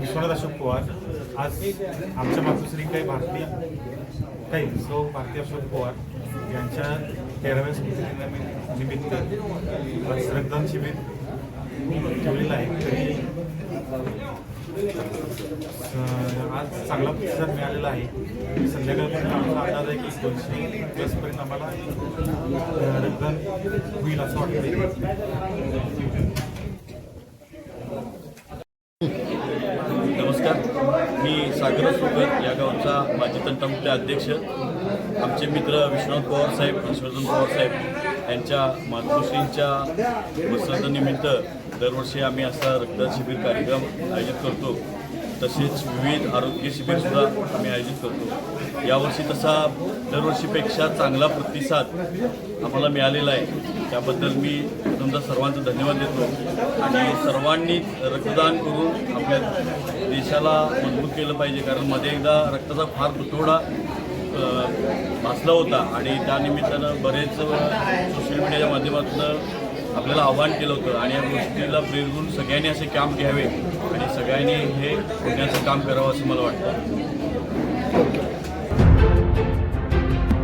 विश्वनाथ अशोक पवार. आज आमच्या मातोश्री काही भारतीय काही सौ भारतीय अशोक पवार यांच्या तेराव्या स्मृती निमित्त श्रद्धांत शिबिर ठेवलेलं आहे. तरी चांगला प्रतिसाद मिळालेला आहे. संध्याकाळपर्यंत आमचा अंदाज आहे की दोनशे प्लसपर्यंत आम्हाला रक्तदान होईल असं वाटतं नमस्कार. मी सागर सुकर या गावचा माजी तंटामुक्ती अध्यक्ष. आमचे मित्र विश्वनाथ पवार साहेब हर्षवर्धन पवार साहेब यांच्या मातृश्रींच्या वसंतनिमित्त दरवर्षी आम्ही असा रक्तदान शिबिर कार्यक्रम आयोजित करतो. तसेच विविध आरोग्य शिबिरसुद्धा आम्ही आयोजित करतो. यावर्षी तसा दरवर्षीपेक्षा चांगला प्रतिसाद आम्हाला मिळालेला आहे. त्याबद्दल मी तुमचा सर्वांचा धन्यवाद देतो. आणि सर्वांनी रक्तदान करून आपल्या देशाला मजबूत केलं पाहिजे. कारण मध्ये एकदा रक्ताचा फार तुटवडा भासला होता. आणि त्यानिमित्तानं बरेच सोशल मीडियाच्या माध्यमातून आपल्याला आव्हान केलं होतं. आणि या गोष्टीला प्रेरून सगळ्यांनी असे काम घ्यावे. आणि सगळ्यांनी हे होण्याचं काम करावं असं मला वाटतं.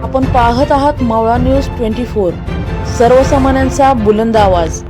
आपण पाहत आहात मावळा न्यूज ट्वेंटी फोर. सर्वसामान्यांचा बुलंद आवाज.